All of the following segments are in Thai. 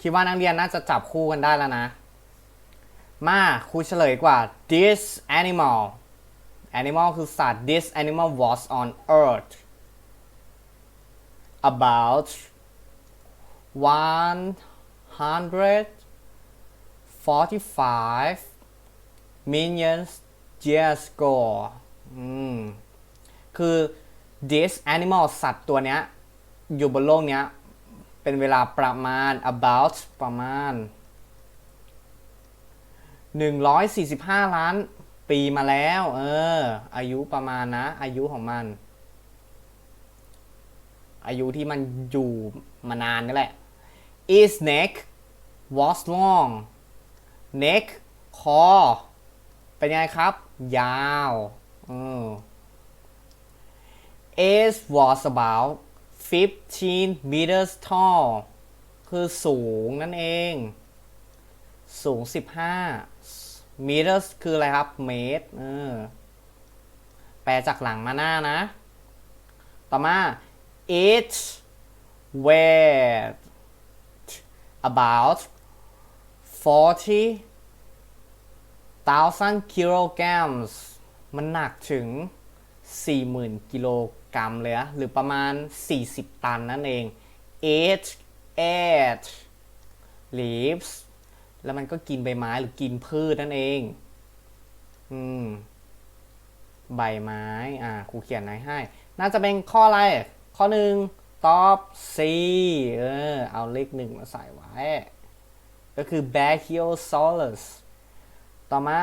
คิดว่านักเรียนน่าจะจับคู่กันได้แล้วนะ มาครูเฉลยกว่า this animal animal คือสัตว์ this animal was on earth about 145 million years ago อืม คือ this animal สัตว์ตัวเนี้ย อยู่บนโลกเนี้ย เป็นเวลาประมาณ about ประมาณ 145 ล้านปีมาแล้ว เออ อายุประมาณนะ อายุของมัน อายุที่มันอยู่มานานนี่แหละ is neck was long neck คอ เป็นไงครับ ยาว เอืม it was about 15 meters tall คือสูงนั่นเอง สูง 15 meters คืออะไรครับ เมตร เออ แปลจากหลังมาหน้านะ ต่อมา it weighed about 40 thousand kilograms มันหนักถึง 40,000 กิโลก รัมเลยอะหรือประมาณ 40 ตันนั่นเอง it ate leaves แล้วมันก็กินใบไม้หรือกินพืชนั่นเอง อืม ใบไม้ อ่า ครูเขียนไว้ให้ น่าจะเป็นข้ออะไร ข้อหนึ่งตอบ C เออ เอาเลขหนึ่งมาใส่ไว้ ก็คือ Brachiosaurus ต่อมา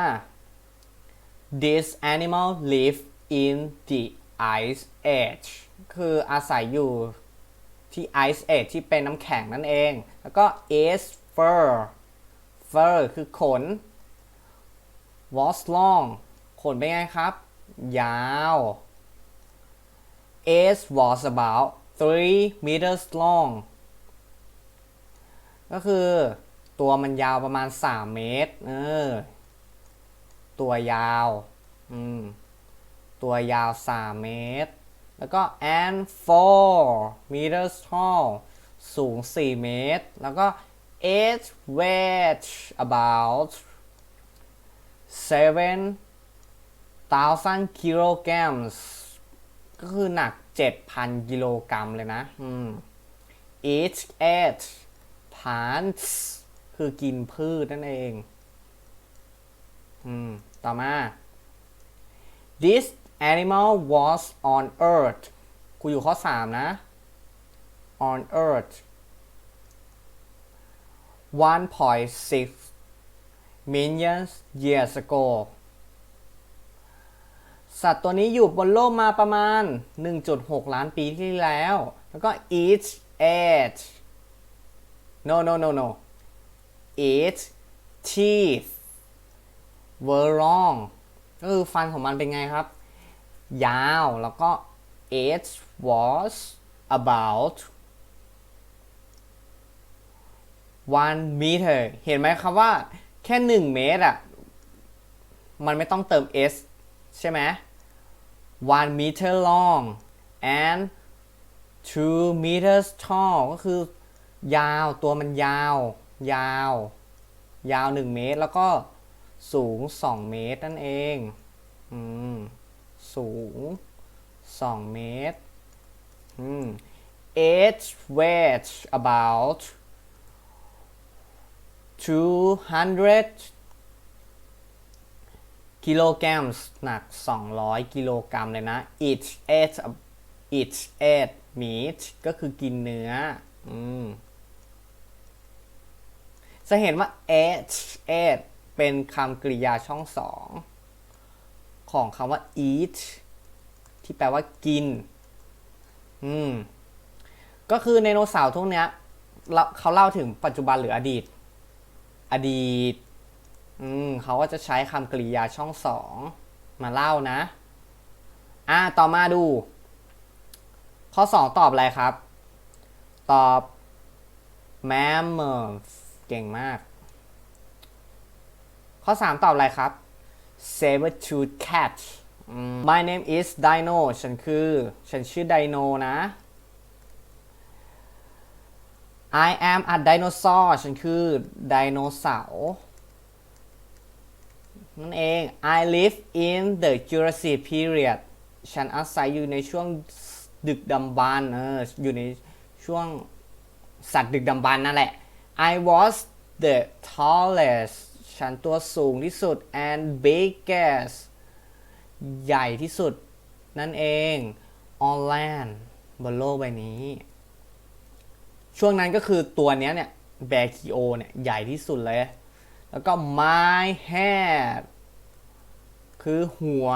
this animal live in the ice age คืออาศัยอยู่ที่ ice age ที่เป็นน้ำแข็งนั่นเอง แล้วก็ is fur fur คือขน was long ขนเป็นไงครับ ยาว it was about 3 meters long ก็คือตัวมันยาวประมาณ 3 เมตร เออ ตัวยาว อืม ตัวยาว 3 เมตร แล้วก็ and 4 meters tall สูง 4 เมตร แล้วก็ it weighed about 7,000 kilograms ก็คือหนัก 7,000 กิโลกรัมเลยนะอืม it ate plants คือกินพืชนั่นเอง อืม ต่อมา this animal was on earth กูอยู่ข้อ 3 นะ on earth 1.6 million years ago สัตว์ตัวนี้อยู่บนโลกมาประมาณ 1.6 ล้านปีที่แล้ว แล้วก็ it ate no no no no its teeth were long ก็คือฟันของมันเป็นไงครับ ยาว แล้วก็ it was about one meter เห็นไหมครับว่าแค่ 1 เมตรอะ มันไม่ต้องเติม s ใช่ไหม one meter long and two meters tall ก็คือยาวตัวมันยาว ยาว ยาว 1 เมตร แล้วก็สูง 2 เมตรนั่นเอง อืม สูง 2 เมตรอืม it weighs about 200กิโลกรัมหนัก 200 กิโลกรัมเลยนะ it ate it ate meat ก็คือกินเนื้ออืมจะเห็นว่า ate ate เป็นคำกริยาช่องสอง ของคำว่า eat ที่แปลว่ากิน อืม ก็คือไดโนเสาร์ทุกเนี้ยเขาเล่าถึงปัจจุบันหรืออดีต อดีต อืมเขาก็จะใช้คำกริยาช่องสองมาเล่านะ อ่า ต่อมาดู ข้อสองตอบอะไรครับ ตอบ mammoth เก่งมาก ข้อ3ตอบอะไรครับ saber to cat อืม my name is Dino ฉันคือ ฉันชื่อไดโนนะ I am a dinosaur ฉันคือไดโนเสาร์นั่นเอง I live in the Jurassic period ฉันอาศัยอยู่ในช่วงดึกดำบรรพ์เอออยู่ในช่วงสัตว์ดึกดำบรรพ์นั่นแหละ I was the tallest ฉันตัวสูงที่สุด and biggest ใหญ่ที่สุด นั่นเอง on land บนโลกใบนี้ ช่วงนั้นก็คือตัวเนี้ยเนี่ยแบคิโอเนี่ยใหญ่ที่สุดเลย แล้วก็ my head คือหัว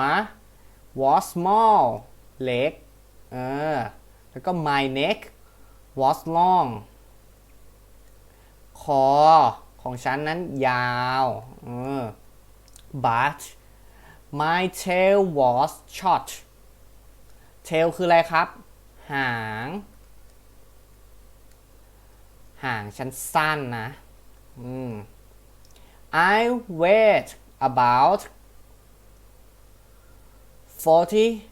was small เล็กเออแล้วก็ my neck was long คอ ของฉันนั้นยาวเออ but my tail was short tail คืออะไรครับ หาง หางฉันสั้นนะอืม I weighed about 40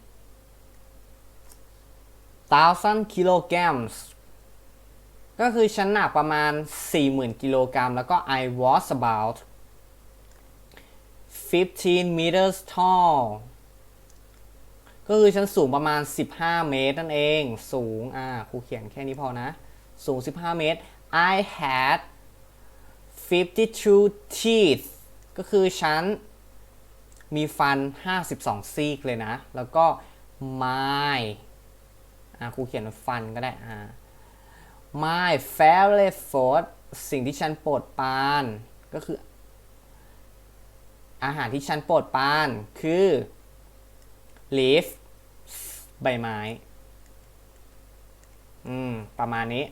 thousand kilograms ก็คือฉันหนักประมาณ 40,000 กิโลกรัมแล้วก็ I was about 15 meters tall ก็คือฉันสูงประมาณ 15 เมตรนั่นเอง สูง อ่า ครูเขียนแค่นี้พอนะ สูง 15 เมตร I had 52 teeth ก็คือฉันมีฟัน 52 ซี่เลยนะ แล้วก็ my อ่าครูเขียนฟันก็ได้ อ่า my favorite food สิ่งที่ฉันโปรดปราน ก็คือ อาหารที่ฉันโปรดปราน คือ leaf ใบไม้ อืม ประมาณนี้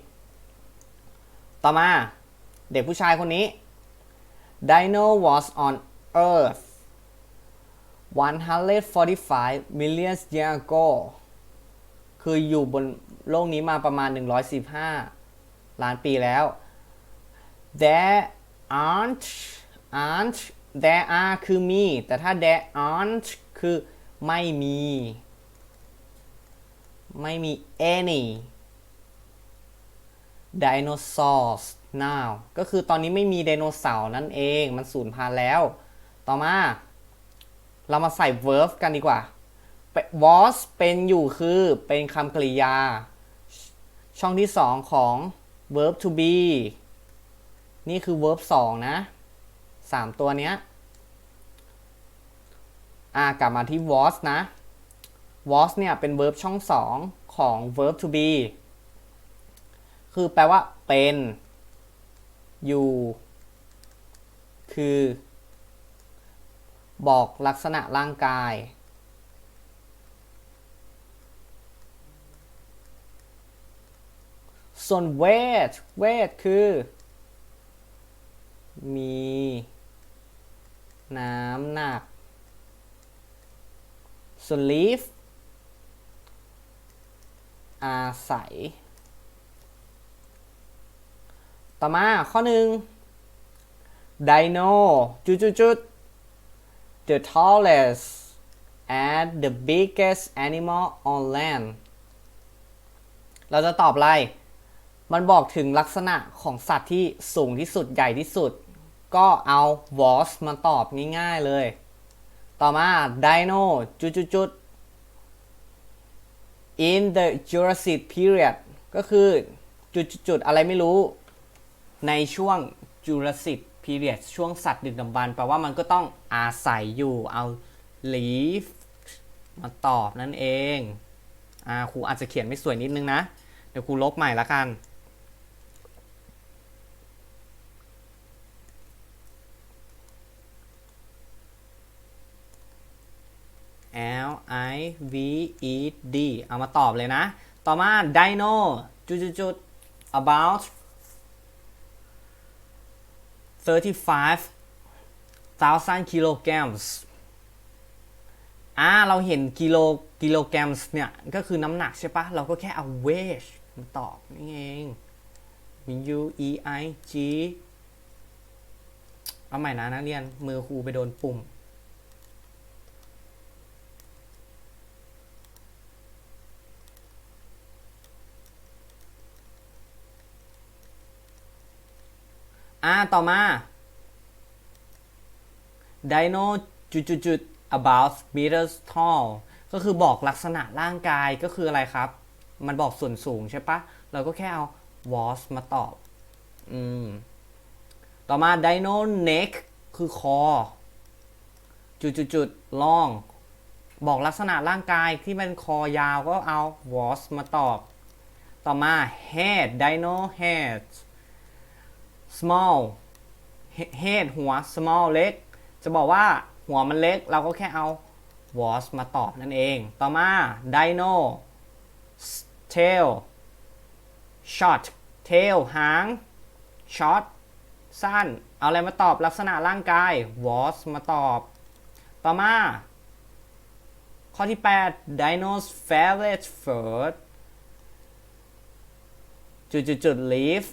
ต่อมา เด็กผู้ชายคนนี้ Dino was on Earth 145 million years ago คืออยู่บนโลกนี้มาประมาณ 115 ล้านปีแล้ว There aren't aren't there are คือมี แต่ถ้า there aren't คือไม่มี ไม่มี any dinosaurs now ก็คือตอนนี้ไม่มีไดโนเสาร์นั่นเอง มันสูญพันธุ์แล้ว ต่อมา เรามาใส่ verb กันดีกว่า was เป็นอยู่คือเป็นคำกริยา ช่องที่สองของ verb to be นี่คือ verb 2นะ3ตัวเนี้ยอ่ากลับมาที่ was นะ was เนี่ยเป็น verb ช่อง2ของ verb to be คือแปลว่าเป็น อยู่ คือ บอกลักษณะร่างกาย ส่วน weight weight คือ มีน้ำหนัก ส่วน live อาศัย ต่อมาข้อหนึ่ง Dino จุดจุดจุด the tallest and the biggest animal on land เราจะตอบอะไร มันบอกถึงลักษณะของสัตว์ที่สูงที่สุดใหญ่ที่สุด ก็เอา was มาตอบง่ายๆเลย ต่อมา Dino จุดจุดจุด in the Jurassic period ก็คือจุดจุดจุดอะไรไม่รู้ ในช่วง Jurassic period ช่วงสัตว์ดึกดำบรรพ์แปลว่ามันก็ต้องอาศัยอยู่เอา live มาตอบนั่นเองอ่าครูอาจจะเขียนไม่สวยนิดนึงนะ เดี๋ยวครูลบใหม่ละกัน L I V E D เอามาตอบเลยนะ ต่อมา Dino จุดจุดจุด about 35,000 kilograms อ่า เราเห็นกิโลกิโลกรัมเนี่ย ก็คือน้ำหนักใช่ปะ เราก็แค่เอา weight มาตอบนี่เอง U E I G เอาใหม่นะนักเรียน มือครูไปโดนปุ่ม อ่าต่อมา Dino จุดจุดจุด about meters tall ก็คือบอกลักษณะร่างกายก็คืออะไรครับ มันบอกส่วนสูงใช่ปะเราก็แค่เอา was มาตอบ อืม ต่อมา Dino neck คือคอ จุดจุดจุด long บอกลักษณะร่างกายที่มันคอยาวก็เอา was มาตอบ ต่อมา head dino head small head หัว small เล็ก จะบอกว่าหัวมันเล็ก เราก็แค่เอา was มาตอบนั่นเอง ต่อมา dino tail short tail หาง short สั้น เอาอะไรมาตอบลักษณะร่างกาย was มาตอบ ต่อมา ข้อที่ 8 Dino's favorite food จุดจุดจุด leaf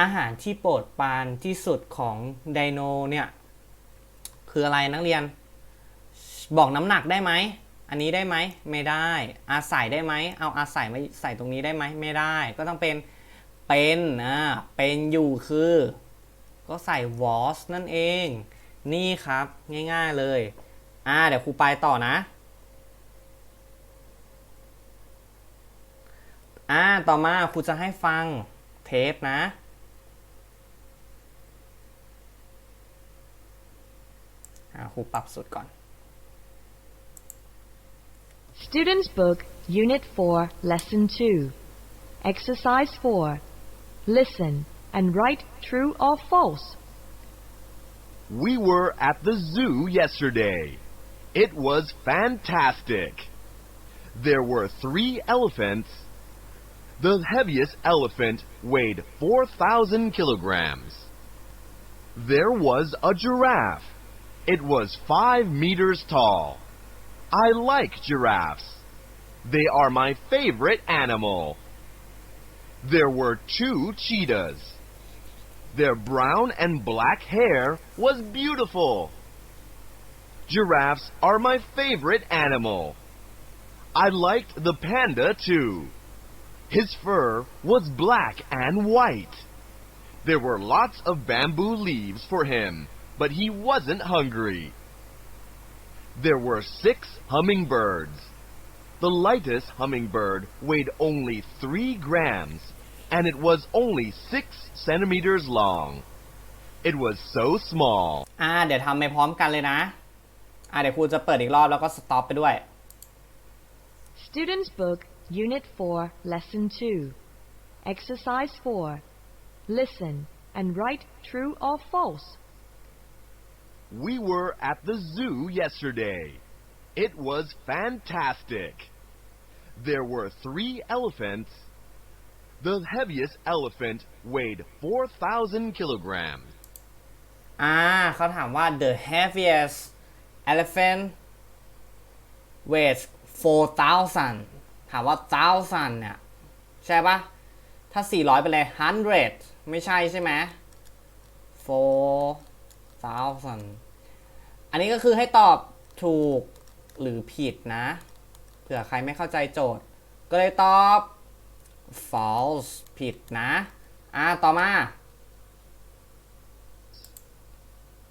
อาหารที่โปรดปรานที่สุดของไดโนเนี่ย คืออะไรนักเรียน บอกน้ำหนักได้ไหม อันนี้ได้ไหม ไม่ได้ อาศัยได้ไหม เอาอาศัยมาใส่ตรงนี้ได้ไหม ไม่ได้ ก็ต้องเป็น เป็นอ่าเป็นอยู่คือ ก็ใส่ was นั่นเอง นี่ครับ ง่ายๆเลย อ่า เดี๋ยวครูไปต่อนะอ่า ต่อมาครูจะให้ฟังเทปนะ ครูปรับสุดก่อน Students Book, Unit 4, Lesson 2. Exercise 4. Listen and write true or false. We were at the zoo yesterday. It was fantastic. There were three elephants. The heaviest elephant weighed 4,000 kilograms. There was a giraffe. It was five meters tall. I like giraffes. They are my favorite animal. There were two cheetahs. Their brown and black hair was beautiful. Giraffes are my favorite animal. I liked the panda too. His fur was black and white. There were lots of bamboo leaves for him, but he wasn't hungry. There were six hummingbirds. The lightest hummingbird weighed only three grams, and it was only six centimeters long. It was so small. อ่า เดี๋ยวทำไปพร้อมกันเลยนะ อ่า เดี๋ยวครูจะเปิดอีกรอบแล้วก็สต็อปไปด้วย Students Book, Unit 4, Lesson 2. Exercise 4. Listen and write true or false. We were at the zoo yesterday. It was fantastic. There were three elephants. The heaviest elephant weighed 4,000 kilograms. อ่าเขาถามว่า the heaviest elephant weighs 4,000 ถามว่า thousand เนี่ย ใช่ปะถ้า 400 ไปเลย hundred ไม่ใช่ใช่ไหม 4,000อันนี้ก็คือให้ตอบถูกหรือผิดนะ เผื่อใครไม่เข้าใจโจทย์ ก็เลยตอบ false ผิดนะ อ่า ต่อมา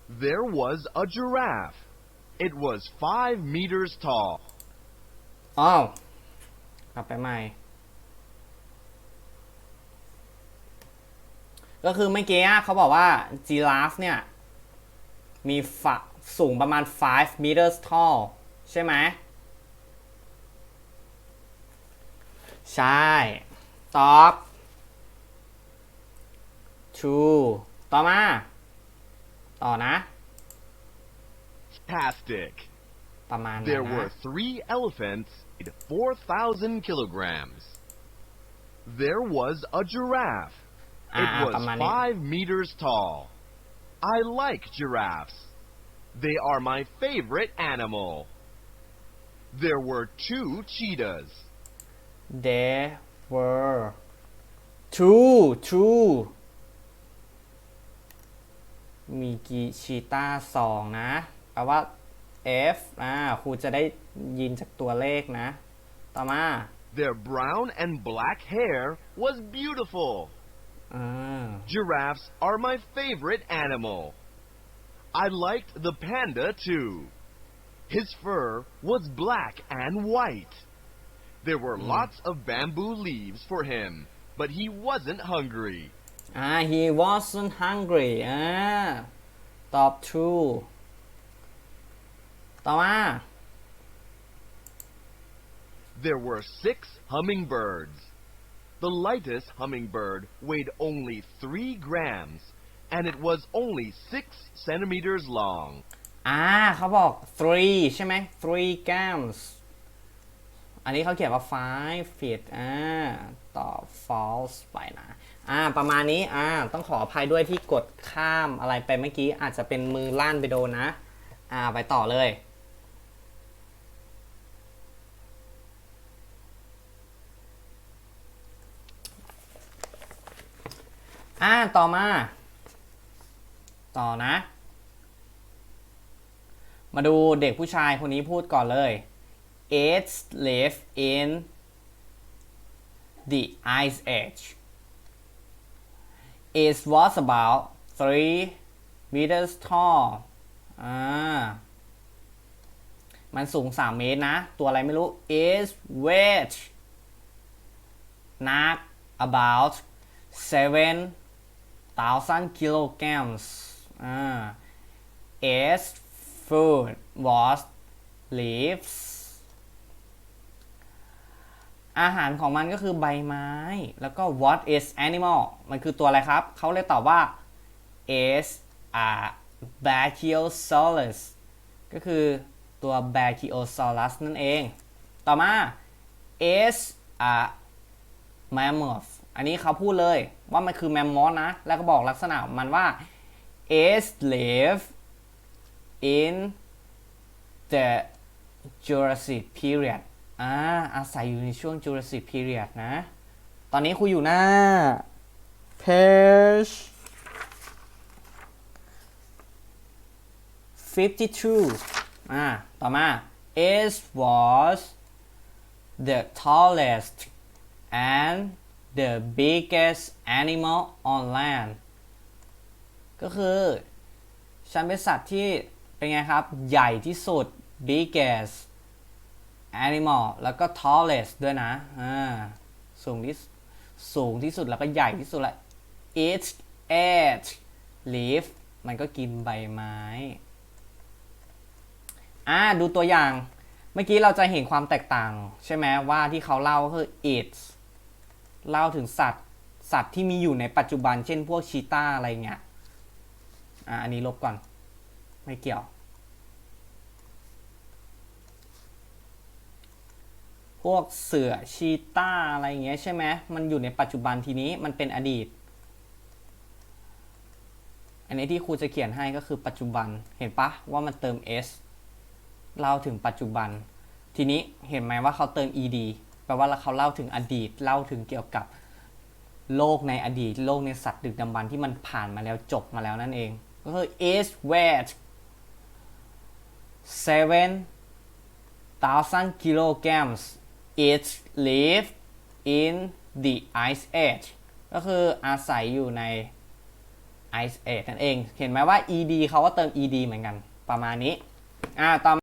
There was a giraffe. It was five meters tall. อ้าวกลับไปใหม่ ก็คือเมื่อกี้เขาบอกว่า giraffe เนี่ย มีฝะสูงประมาณ 5 meters tall ใช่ไหม ใช่ ตอบ true ต่อมา ต่อนะ Fantastic. ประมาณนั้น There นะ were three elephants, weighed 4,000 kilograms. There was a giraffe. It อ่า was ประมาณนี้ five meters tall. I like giraffes. They are my favorite animal. There were two cheetahs. There were two two มีกี่ชีต้าสองนะแปลว่า F อ่าครูจะได้ยินจากตัวเลขนะ ต่อมา Their brown and black hair was beautiful. อ่า Giraffes are my favorite animal. I liked the panda too. His fur was black and white. There were lots of bamboo leaves for him, but he wasn't hungry. อ่า he wasn't hungry อ่า ตอบ true ต่อมา There were six hummingbirds. The lightest hummingbird weighed only three grams, and it was only six centimeters long. อ่าเขาบอก three ใช่ไหม three grams อันนี้เขาเขียนว่า five feet อ่าตอบ false ไปนะ อ่า ประมาณนี้ อ่า ต้องขออภัยด้วยที่กดข้ามอะไรไปเมื่อกี้ อาจจะเป็นมือลั่นไปโดนนะ อ่า ไปต่อเลย อ่าต่อมา ต่อนะ มาดูเด็กผู้ชายคนนี้พูดก่อนเลย It's live in the ice edge It was about three meters tall อ่ามันสูง 3 เมตรนะ ตัวอะไรไม่รู้ is weight not about seven 1,000 kilograms as food was leaves อาหารของมันก็คือใบไม้ แล้วก็ what is animal มันคือตัวอะไรครับ เขาเลยตอบว่า is a brachiosaurus ก็คือตัว brachiosaurus นั่นเอง ต่อมา is a แมมมอธอันนี้เขาพูดเลยว่ามันคือแมมมอธนะ แล้วก็บอกลักษณะมันว่า a slave in the Jurassic period อ่าอาศัยอยู่ในช่วง Jurassic period นะ ตอนนี้คุยอยู่หน้า page 52อ่า ต่อมา is was the tallest and the biggest animal on land ก็คือฉันเป็นสัตว์ที่เป็นไงครับ ใหญ่ที่สุด biggest animal แล้วก็ tallest ด้วยนะอ่าสูงที่สูงที่สุดแล้วก็ใหญ่ที่สุดละ it ate leaf มันก็กินใบไม้ อ่า ดูตัวอย่าง เมื่อกี้เราจะเห็นความแตกต่าง ใช่ไหมว่าที่เขาเล่าก็คือ it's เล่าถึงสัตว์ สัตว์ที่มีอยู่ในปัจจุบัน เช่นพวกชีตาอะไรเงี้ยอ่าอันนี้ลบก่อน ไม่เกี่ยว พวกเสือชีต้าอะไรเงี้ยใช่ไหมมันอยู่ในปัจจุบันทีนี้มันเป็นอดีต อันนี้ที่ครูจะเขียนให้ก็คือปัจจุบัน เห็นปะว่ามันเติม s เล่าถึงปัจจุบัน ทีนี้เห็นไหมว่าเขาเติม ed แปลว่าเขาเล่าถึงอดีตเล่าถึงเกี่ยวกับโลกในอดีต โลกในสัตว์ดึกดำบรรพ์ที่มันผ่านมาแล้วจบมาแล้วนั่นเองก็คือ is weight seven thousand kilograms it lived in the ice age ก็คืออาศัยอยู่ใน ice age นั่นเอง เห็นไหมว่า ed เขาก็เติม ed เหมือนกันประมาณนี้ อ่าต่อ